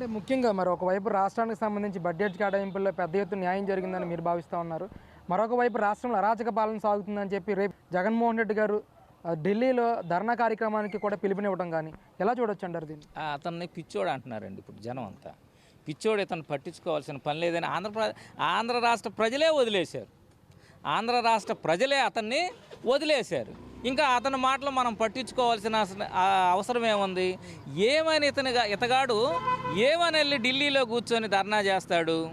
అంటే ముఖ్యంగా మరి ఒకవైపు రాష్ట్రానికి సంబంధించి బడ్జెట్ కేటాయింపుల్లో పెద్ద ఎత్తున న్యాయం జరిగిందని మీరు భావిస్తూ ఉన్నారు. మరొక వైపు రాష్ట్రంలో అరాచక పాలన సాగుతుందని చెప్పి రేపు జగన్మోహన్ రెడ్డి గారు ఢిల్లీలో ధర్నా కార్యక్రమానికి కూడా పిలుపునివ్వడం కానీ ఎలా చూడొచ్చు అంటారు దీన్ని అతన్ని పిచ్చోడు అంటున్నారండి ఇప్పుడు జనం అంతా. పిచ్చోడు ఇతను పట్టించుకోవాల్సిన పని లేదని ఆంధ్రప్రదేశ్ ఆంధ్ర రాష్ట్ర ప్రజలే వదిలేశారు. ఆంధ్ర రాష్ట్ర ప్రజలే అతన్ని వదిలేశారు. ఇంకా అతని మాటలు మనం పట్టించుకోవాల్సిన అవసరం ఏముంది? ఏమని ఇతనిగా ఇతగాడు ఏమని వెళ్ళి ఢిల్లీలో కూర్చొని ధర్నా చేస్తాడు?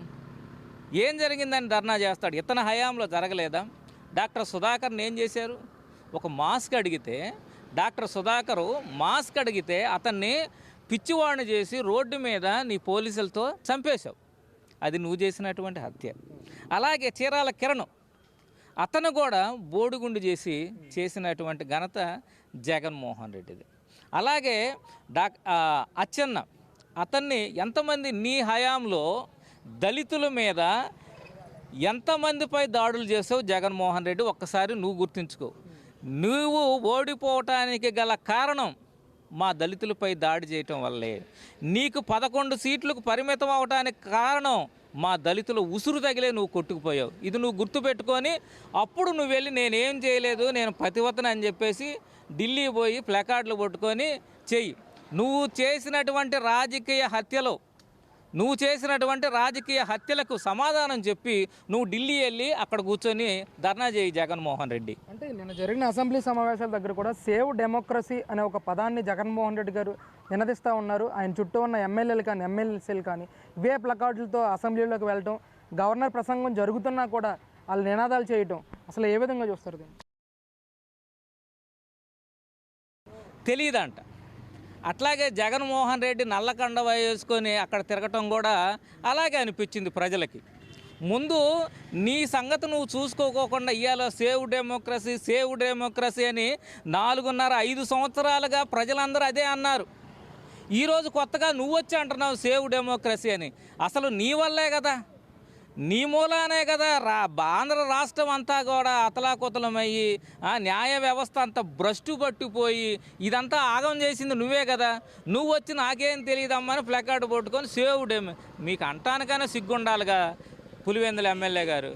ఏం జరిగిందని ధర్నా చేస్తాడు? ఇతన హయాంలో జరగలేదా? డాక్టర్ సుధాకర్ని ఏం చేశారు? ఒక మాస్క్ అడిగితే డాక్టర్ సుధాకరు మాస్క్ అడిగితే అతన్ని పిచ్చివాడిని చేసి రోడ్డు మీద నీ పోలీసులతో చంపేశావు. అది నువ్వు చేసినటువంటి హత్య. అలాగే చీరాల కిరణం. అతను కూడా బోడిగుండు చేసి చేసినటువంటి ఘనత జగన్మోహన్ రెడ్డిది. అలాగే డాక్ అచ్చన్న అచ్చెన్న. అతన్ని ఎంతమంది నీ హయాంలో దళితుల మీద ఎంతమందిపై దాడులు చేసావు జగన్మోహన్ రెడ్డి ఒక్కసారి నువ్వు గుర్తుంచుకో. నువ్వు ఓడిపోవటానికి గల కారణం మా దళితులపై దాడి చేయటం వల్లే. నీకు పదకొండు సీట్లకు పరిమితం అవడానికి కారణం మా దళితులు ఉసురు తగిలే నువ్వు కొట్టుకుపోయావు. ఇది నువ్వు గుర్తుపెట్టుకొని అప్పుడు నువ్వు వెళ్ళి నేనేం చేయలేదు నేను ప్రతివతన అని చెప్పేసి ఢిల్లీ పోయి ప్లకార్డులు పట్టుకొని చెయ్యి. నువ్వు చేసినటువంటి రాజకీయ హత్యలో నువ్వు చేసినటువంటి రాజకీయ హత్యలకు సమాధానం చెప్పి నువ్వు ఢిల్లీ వెళ్ళి అక్కడ కూర్చొని ధర్నా చేయి జగన్మోహన్ రెడ్డి. అంటే నిన్న జరిగిన అసెంబ్లీ సమావేశాల దగ్గర కూడా సేవ్ డెమోక్రసీ అనే ఒక పదాన్ని జగన్మోహన్ రెడ్డి గారు నినదిస్తూ ఉన్నారు. ఆయన చుట్టూ ఉన్న ఎమ్మెల్యేలు కానీ ఎమ్మెల్సీలు కానీ ఇవే ప్లకార్డులతో అసెంబ్లీలోకి వెళ్ళటం గవర్నర్ ప్రసంగం జరుగుతున్నా కూడా వాళ్ళు నినాదాలు చేయటం అసలు ఏ విధంగా చూస్తారు దీన్ని? తెలియదంట అట్లాగే జగన్మోహన్ రెడ్డి నల్లకండ వేసుకొని అక్కడ తిరగటం కూడా అలాగే అనిపించింది ప్రజలకి. ముందు నీ సంగతి నువ్వు చూసుకోకోకుండా ఇవాళ సేవ్ డెమోక్రసీ సేవ్ డెమోక్రసీ అని నాలుగున్నర ఐదు సంవత్సరాలుగా ప్రజలందరూ అదే అన్నారు. ఈరోజు కొత్తగా నువ్వు వచ్చి అంటున్నావు సేవ్ డెమోక్రసీ అని. అసలు నీ వల్లే కదా? నీ మూలానే కదా. రా ఆంధ్ర రాష్ట్రం అంతా కూడా అతలాకుతలమయ్యి ఆ న్యాయ వ్యవస్థ అంతా భ్రష్టు పట్టిపోయి ఇదంతా ఆగం చేసింది నువ్వే కదా. నువ్వు వచ్చి నాకేం తెలియదమ్మని ప్లకార్డు పట్టుకొని సేవుడేమి మీకు అంటానికైనా సిగ్గుండాలిగా పులివెందుల ఎమ్మెల్యే గారు.